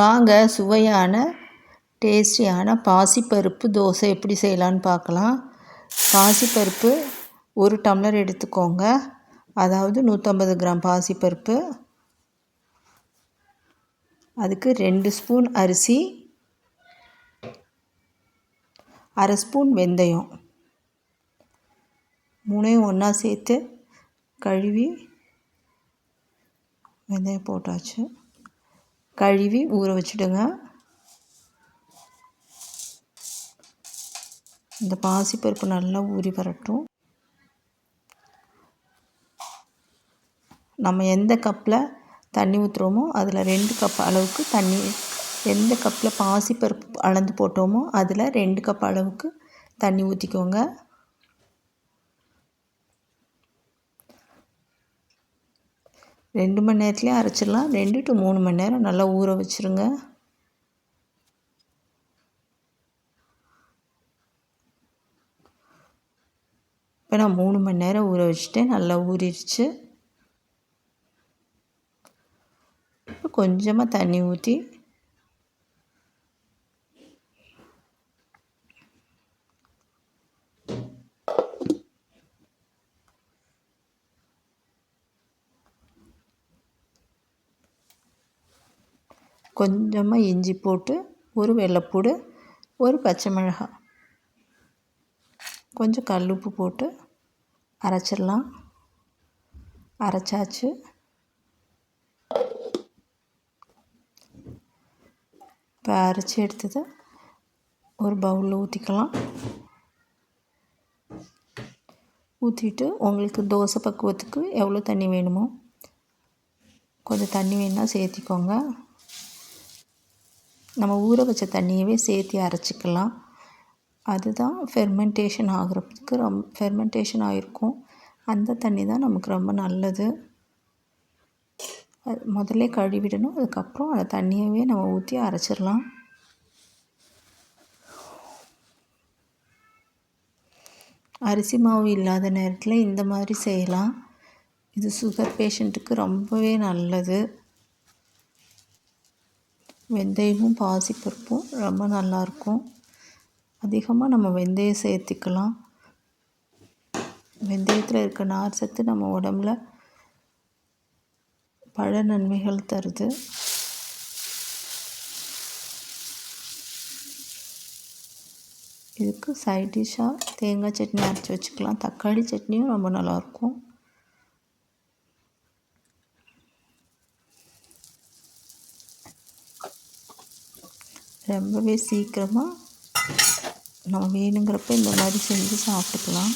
வாங்க சுவையான டேஸ்டியான பாசிப்பருப்பு தோசை எப்படி செய்யலான்னு பார்க்கலாம். பாசிப்பருப்பு ஒரு டம்ளர் எடுத்துக்கோங்க. அதாவது நூற்றம்பது கிராம் பாசிப்பருப்பு. அதுக்கு ரெண்டு ஸ்பூன் அரிசி. அரை ஸ்பூன் வெந்தயம். மூணையும் ஒன்றா சேர்த்து கழுவி வெந்தயம் போட்டாச்சு. கழுவி ஊற வச்சுடுங்க. இந்த பாசிப்பருப்பு நல்லா ஊறி வரட்டும். நம்ம எந்த கப்பில் தண்ணி ஊற்றுறோமோ அதில் ரெண்டு கப் அளவுக்கு தண்ணி எந்த கப்பில் பாசிப்பருப்பு அளந்து போட்டோமோ அதில் ரெண்டு கப் அளவுக்கு தண்ணி ஊற்றிக்கோங்க ரெண்டு மணி நேரத்துலேயே அரைச்சிடலாம். ரெண்டு டு மூணு மணி நேரம் நல்லா ஊற வச்சுருங்க. இப்போ நான் மூணு மணி நேரம் ஊற வச்சுட்டேன். நல்லா ஊறிடுச்சு. இப்போ கொஞ்சமாக தண்ணி ஊற்றி கொஞ்சமாக இஞ்சி போட்டு ஒரு வெள்ளைப்பூடு ஒரு பச்சை மிளகாய் கொஞ்சம் கல் உப்பு போட்டு அரைச்சிடலாம். அரைச்சாச்சு. இப்போ அரைச்சி எடுத்ததை ஒரு பவுலில் ஊற்றிக்கலாம் ஊற்றிட்டு உங்களுக்கு தோசை பக்குவத்துக்கு எவ்வளோ தண்ணி வேணுமோ கொஞ்சம் தண்ணி வேணால் சேர்த்திக்கோங்க. நம்ம ஊற வச்ச தண்ணியவே சேர்த்து அரைச்சிக்கலாம். அதுதான் ஃபெர்மெண்டேஷன் ஆகிறதுக்கு ரொம்ப ஃபெர்மெண்டேஷன் ஆகிருக்கும் அந்த தண்ணி தான் நமக்கு ரொம்ப நல்லது. முதல்ல கழுவிடணும். அதுக்கப்புறம் அந்த தண்ணியவே நம்ம ஊற்றி அரைச்சிடலாம். அரிசி மாவு இல்லாத நேரத்தில் இந்த மாதிரி செய்யலாம். இது சுகர் பேஷண்ட்டுக்கு ரொம்பவே நல்லது. வெந்தயமும் பாசிப்பருப்பும் ரொம்ப நல்லாயிருக்கும். அதிகமாக நம்ம வெந்தயம் சேர்த்திக்கலாம். வெந்தயத்தில் இருக்க நார் சத்து நம்ம உடம்புல பல நன்மைகள் தருது. இதுக்கு சைட் டிஷ்ஷாக தேங்காய் சட்னி அரைச்சி வச்சுக்கலாம். தக்காளி சட்னியும் ரொம்ப நல்லாயிருக்கும். ரொம்பவே சீக்கிரமாக நம்ம வேணுங்கிறப்ப இந்த மாதிரி செஞ்சு சாப்பிட்டுக்கலாம்.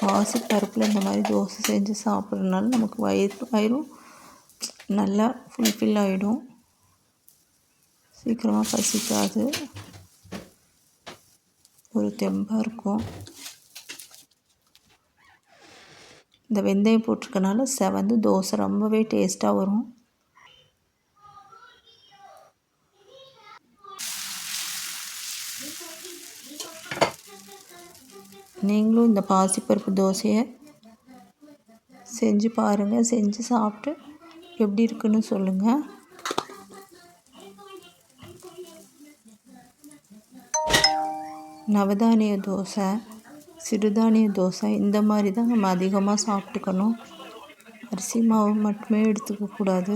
பாசி பருப்பில் இந்த மாதிரி தோசை செஞ்சு சாப்பிட்றதுனால நமக்கு வயிறு வயிறும் நல்லா ஃபுல்ஃபில் ஆகிடும் சீக்கிரமாக பசிக்காது. ஒரு தெம்பாக இருக்கும். இந்த வெந்தயம் போட்டிருக்கனால செவந்து தோசை ரொம்பவே டேஸ்ட்டாக வரும். நீங்களும் இந்த பாசிப்பருப்பு தோசையை செஞ்சு பாருங்கள் செஞ்சு சாப்பிட்டு எப்படி இருக்குன்னு சொல்லுங்கள் நவதானிய தோசை சிறுதானிய தோசை இந்த மாதிரி தான் நம்ம அதிகமாக சாப்பிட்டுக்கணும். அரிசி மாவு மட்டுமே எடுத்துக்கக்கூடாது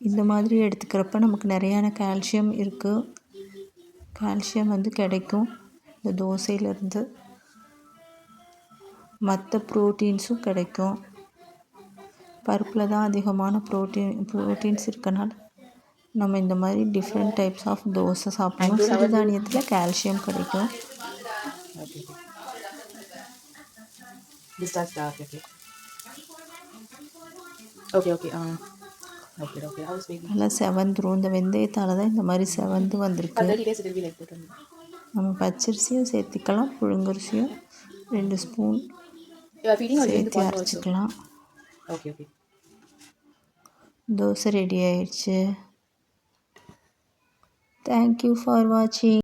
இந்த மாதிரி எடுத்துக்கிறப்ப நமக்கு நிறையான கால்சியம் இருக்குது கால்சியம் வந்து கிடைக்கும். இந்த தோசையிலேருந்து மற்ற ப்ரோட்டீன்ஸும் கிடைக்கும். பருப்பில் தான் அதிகமான ப்ரோட்டீன் ப்ரோட்டீன்ஸ் இருக்கனால நம்ம இந்த மாதிரி டிஃப்ரெண்ட் டைப்ஸ் ஆஃப் தோசை சாப்பிடணும். சிறுதானியத்தில் கால்சியம் கிடைக்கும். Okay okay ah. நல்லா செவந்துரும். இந்த வெந்தயத்தால் தான் இந்த மாதிரி செவந்து வந்திருக்கு. நம்ம பச்சரிசியும் சேர்த்திக்கலாம் புழுங்கரிசியும் ரெண்டு ஸ்பூன் சேர்த்து அரைச்சிக்கலாம். Okay okay. தோசை ரெடி ஆயிடுச்சு. தேங்க்யூ ஃபார் வாட்சிங்